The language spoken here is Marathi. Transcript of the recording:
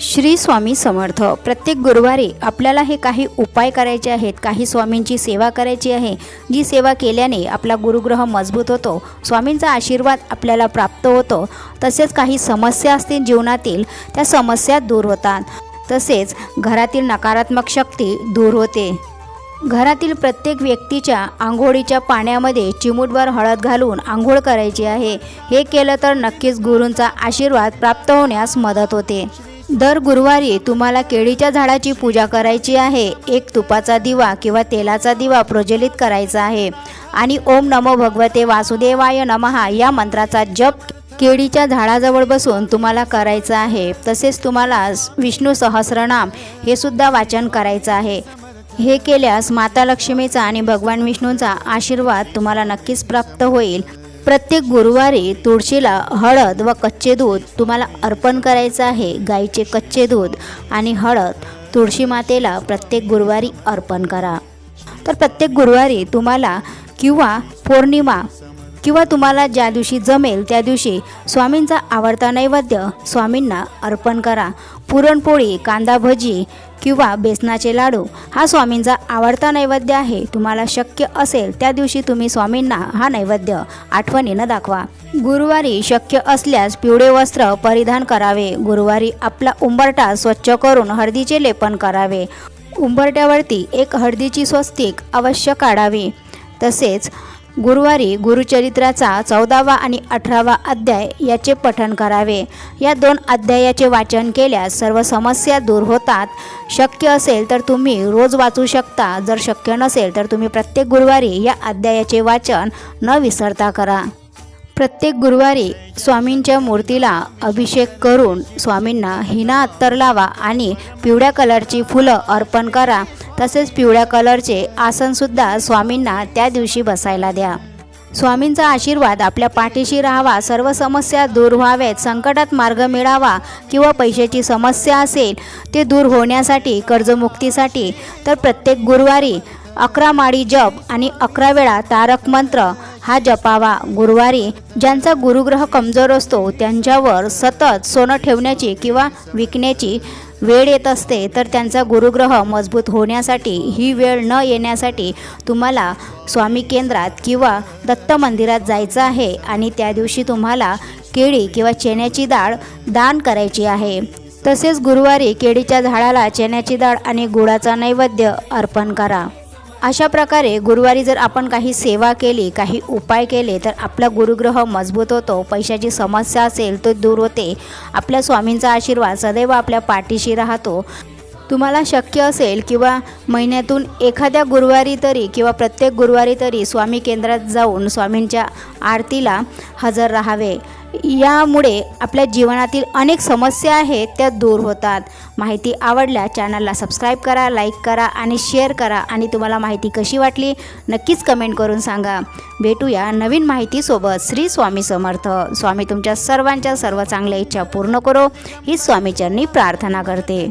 श्री स्वामी समर्थ प्रत्येक गुरुवारी आपल्याला हे काही उपाय करायचे आहेत काही स्वामींची सेवा करायची आहे जी सेवा केल्याने आपला गुरुग्रह मजबूत होतो स्वामींचा आशीर्वाद आपल्याला प्राप्त होतो. तसेच काही समस्या असतील जीवनातील त्या समस्या दूर होतात. तसेच घरातील नकारात्मक शक्ती दूर होते. घरातील प्रत्येक व्यक्तीच्या आंघोळीच्या पाण्यामध्ये चिमूटभर हळद घालून आंघोळ करायची आहे. हे केलं तर नक्कीच गुरूंचा आशीर्वाद प्राप्त होण्यास मदत होते. दर गुरुवारी तुम्हाला केळीच्या झाडाची पूजा करायची आहे. एक तुपाचा दिवा किंवा तेलाचा दिवा प्रज्वलित करायचा आहे. आणि ओम नमो भगवते वासुदेवाय नमहा या मंत्राचा जप केळीच्या झाडाजवळ बसून तुम्हाला करायचं आहे. तसेच तुम्हाला विष्णू सहस्रनाम हे सुद्धा वाचन करायचं आहे. हे केल्यास माता लक्ष्मीचा आणि भगवान विष्णूंचा आशीर्वाद तुम्हाला नक्कीच प्राप्त होईल. प्रत्येक गुरुवारी तुळशीला हळद व कच्चे दूध तुम्हाला अर्पण करायचं आहे गाईचे कच्चे दूध आणि हळद तुळशी मातेला प्रत्येक गुरुवारी अर्पण करा. तर प्रत्येक गुरुवारी तुम्हाला किंवा पौर्णिमा किंवा तुम्हाला ज्या दिवशी जमेल त्या दिवशी स्वामींचा आवडता नैवेद्य स्वामींना अर्पण करा. पुरणपोळी कांदा भजी किंवा बेसनाचे लाडू हा स्वामींचा आवडता नैवेद्य आहे. तुम्हाला शक्य असेल त्या दिवशी तुम्ही स्वामींना हा नैवेद्य आठवणीनं दाखवा. गुरुवारी शक्य असल्यास पिवळे वस्त्र परिधान करावे. गुरुवारी आपला उंबरटा स्वच्छ करून हळदीचे लेपन करावे. उंबरट्यावरती एक हळदीची स्वस्तिक अवश्य काढावी. तसेच गुरुवारी गुरुचरित्राचा चौदावा आणि अठरावा अध्याय याचे पठण करावे. या दोन अध्यायाचे वाचन केल्यास सर्व समस्या दूर होतात. शक्य असेल तर तुम्ही रोज वाचू शकता. जर शक्य नसेल तर तुम्ही प्रत्येक गुरुवारी या अध्यायाचे वाचन न विसरता करा. प्रत्येक गुरुवारी स्वामींच्या मूर्तीला अभिषेक करून स्वामींना हिना अत्तर लावा आणि पिवळ्या कलरची फुलं अर्पण करा. तसेच पिवळ्या कलरचे आसनसुद्धा स्वामींना त्या दिवशी बसायला द्या. स्वामींचा आशीर्वाद आपल्या पाठीशी राहावा. सर्व समस्या दूर व्हावेत. संकटात मार्ग मिळावा किंवा पैशाची समस्या असेल ते दूर होण्यासाठी कर्जमुक्तीसाठी तर प्रत्येक गुरुवारी अकरा माळी जप आणि अकरा वेळा तारक मंत्र हा जपावा. गुरुवारी ज्यांचा गुरुग्रह कमजोर असतो त्यांच्यावर सतत सोनं ठेवण्याची किंवा विकण्याची वेळ येत असते तर त्यांचा गुरुग्रह मजबूत होण्यासाठी ही वेळ न येण्यासाठी तुम्हाला स्वामी केंद्रात किंवा दत्त मंदिरात जायचं आहे आणि त्या दिवशी तुम्हाला केळी किंवा चण्याची डाळ दान करायची आहे. तसेच गुरुवारी केळीच्या झाडाला चण्याची डाळ आणि गुळाचा नैवेद्य अर्पण करा. अशा प्रकारे गुरुवारी जर आपण काही सेवा केली काही उपाय केले तर आपला गुरुग्रह मजबूत होतो. पैशाची समस्या असेल तो दूर होते. आपल्या स्वामींचा आशीर्वाद सदैव आपल्या पाठीशी राहतो. तुम्हाला शक्य असेल किंवा महिन्यातून एखाद्या गुरुवारी तरी किंवा प्रत्येक गुरुवारी तरी स्वामी केंद्रात जाऊन स्वामींच्या आरतीला हजर राहावे. यामुळे आपल्या जीवनातील अनेक समस्या आहेत त्या दूर होतात. माहिती आवडल्या चॅनलला सबस्क्राईब करा लाईक करा आणि शेअर करा आणि तुम्हाला माहिती कशी वाटली नक्कीच कमेंट करून सांगा. भेटूया नवीन माहितीसोबत. श्री स्वामी समर्थ. स्वामी तुमच्या सर्वांच्या सर्व चांगल्या इच्छा पूर्ण करो. ही स्वामीचरणी प्रार्थना करते.